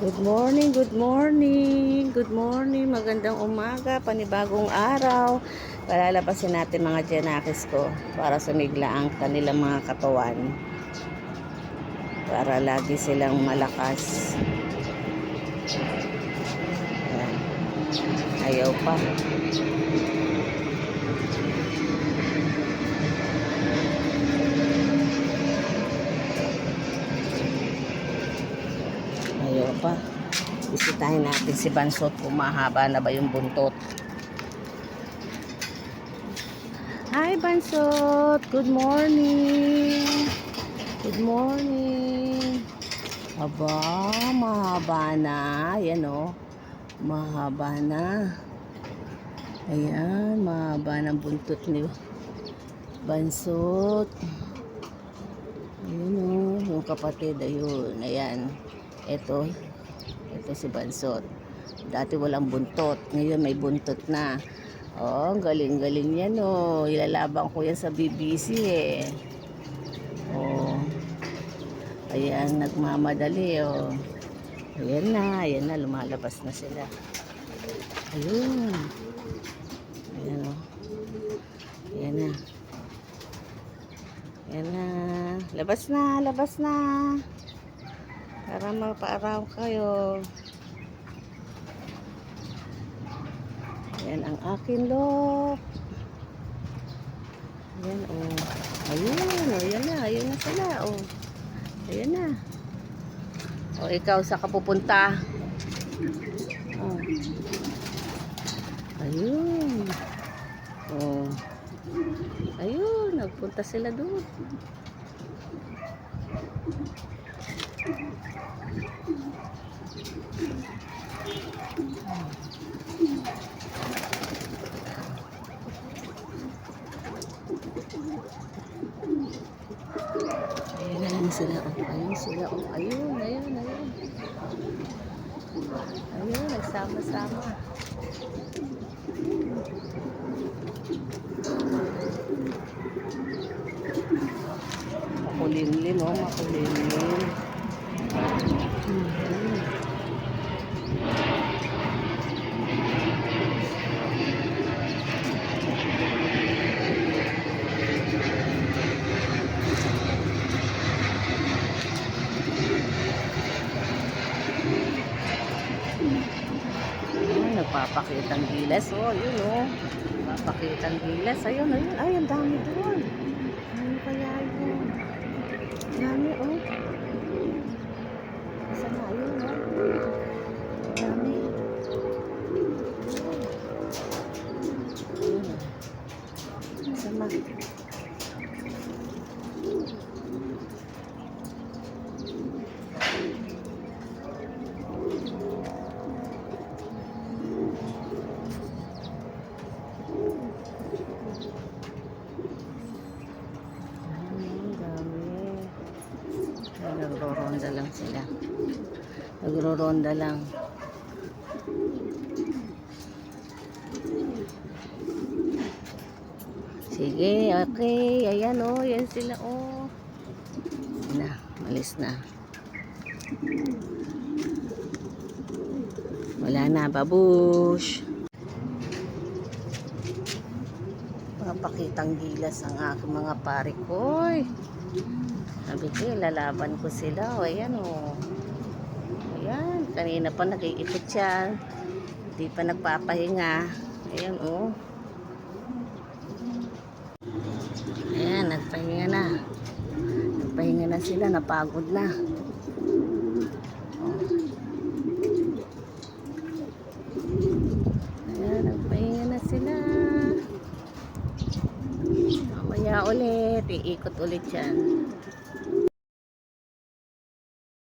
Good morning, good morning, good morning, magandang umaga, panibagong araw. Palalabasin natin mga Janakis ko para sumigla ang kanilang mga katawan. Para lagi silang malakas. Ayaw pa. Pa. Bisitahin natin si Bansot kung mahaba na ba yung buntot. Hi Bansot! Good morning! Good morning! Aba, mahaba na. Yan o. Mahaba na. Ayan, mahaba ng buntot ni Bansot. Ayun o, yung kapatid, ayun, ayan. Ito, ito si Bansot. Dati walang buntot, ngayon may buntot na. Oh, galing-galing yan oh. Ilalabang ko yan sa BBC eh. Oh. Ayan, nagmamadali oh. Ayan na, ayan na, lumalabas na sila. Ayun. Ayan oh. Ayan na. Ayan na. Labas na, labas na. Para mapaaraw kayo. Yan ang akin look. Yan oh. Ayun, oh, yan na, ayun na sila oh. Ayan na. O ikaw sa kapupunta. Oh. Ayun. Oh. Ayun, nagpunta sila doon. Sila. Oh, ayun sila. Oh, ayun, ayun, ayun. Ayun, nagsama-sama. Makulimlim, oh, makulimlim. Mhm. Ay, nagpapakitang gilas. Oh, yun oh. Nagpapakitang gilas. Ayun, ayun. Ay, ang dami doon. Ano kaya yun? Dami oh. Isa na, ayun oh. Ang Dami. Ayun. Ayun. Sama. Ang dami. Ay, Nagro-ronda lang sila. Nagro-ronda lang. Sige, okay. Ayan oh, yan sila oh. Na, malis na. Wala na, babush. Papakitang gilas ang aking mga pare ko. Oy. Ko, lalaban ko sila. O, ayan o. Ayan, kanina pa nag-iipit siya. Hindi pa nagpapahinga. Ayan o. Ayan, nagpahinga na. Nagpahinga na sila, napagod na. Ayan, nagpahinga na sila. Mamaya ulit, iikot ulit yan.